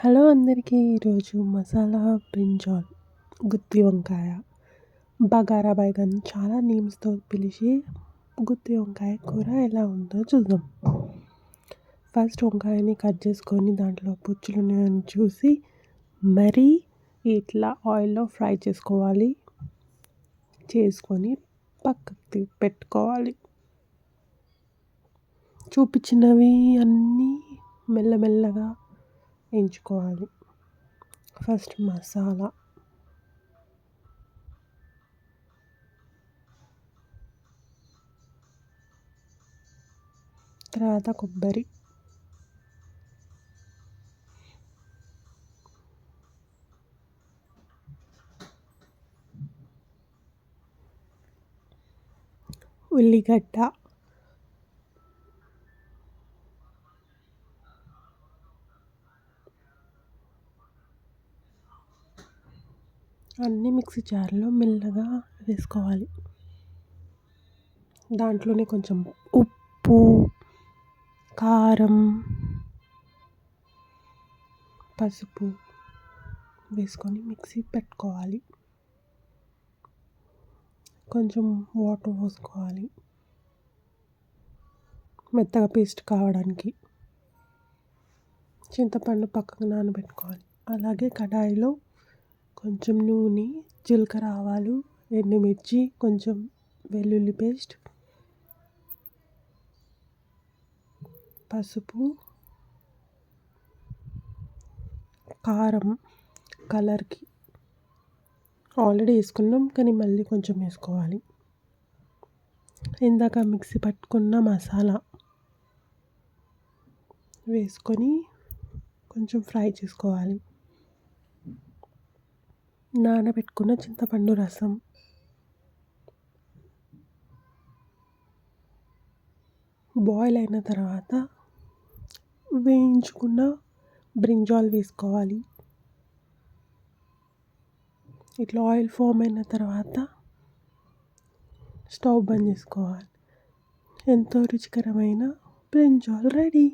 Hello అందరికీ ఈరోజు masala brinjal గుత్తి వంకాయ బగారా బైగన్ చాలా నేమ్స్తో పిలిచి గుత్తి వంకాయ కూర ఎలా ఉందో చూద్దాం. ఫస్ట్ వంకాయని కట్ చేసుకొని దాంట్లో పుచ్చులు ఉన్నాయని చూసి మరీ ఇట్లా ఆయిల్లో ఫ్రై చేసుకోవాలి. చేసుకొని పక్కకి పెట్టుకోవాలి. చూపించినవి అన్నీ మెల్లమెల్లగా ఎంచుకోవాలి ఫస్ట్ మసాలా. తర్వాత కొబ్బరి. ఉల్లిగడ్డ. అన్నీ మిక్సీ జార్లో మెల్లగా వేసుకోవాలి. దాంట్లోనే కొంచెం ఉప్పు కారం పసుపు వేసుకొని మిక్సీ పెట్టుకోవాలి. కొంచెం వాటర్ పోసుకోవాలి. మెత్తగా పేస్ట్ కావడానికి చింతపండు పక్కకు నానబెట్టుకోవాలి. అలాగే కడాయిలో కొంచెం నూనె జీలకర్ర ఆవాలు ఎండుమిర్చి కొంచెం వెల్లుల్లి పేస్ట్ పసుపు కారం కలర్కి ఆల్రెడీ వేసుకున్నాం కానీ మళ్ళీ కొంచెం వేసుకోవాలి. ఇందాక మిక్సీ పట్టుకున్న మసాలా వేసుకొని కొంచెం ఫ్రై చేసుకోవాలి. నానబెట్టుకున్న చింతపండు రసం. బాయిల్ అయిన తర్వాత వేయించుకున్న బ్రింజాల్ వేసుకోవాలి. ఇట్లా ఆయిల్ ఫామ్ అయిన తర్వాత స్టవ్ బంద్ చేసుకోవాలి. ఎంతో రుచికరమైన బ్రింజాల్ రెడీ.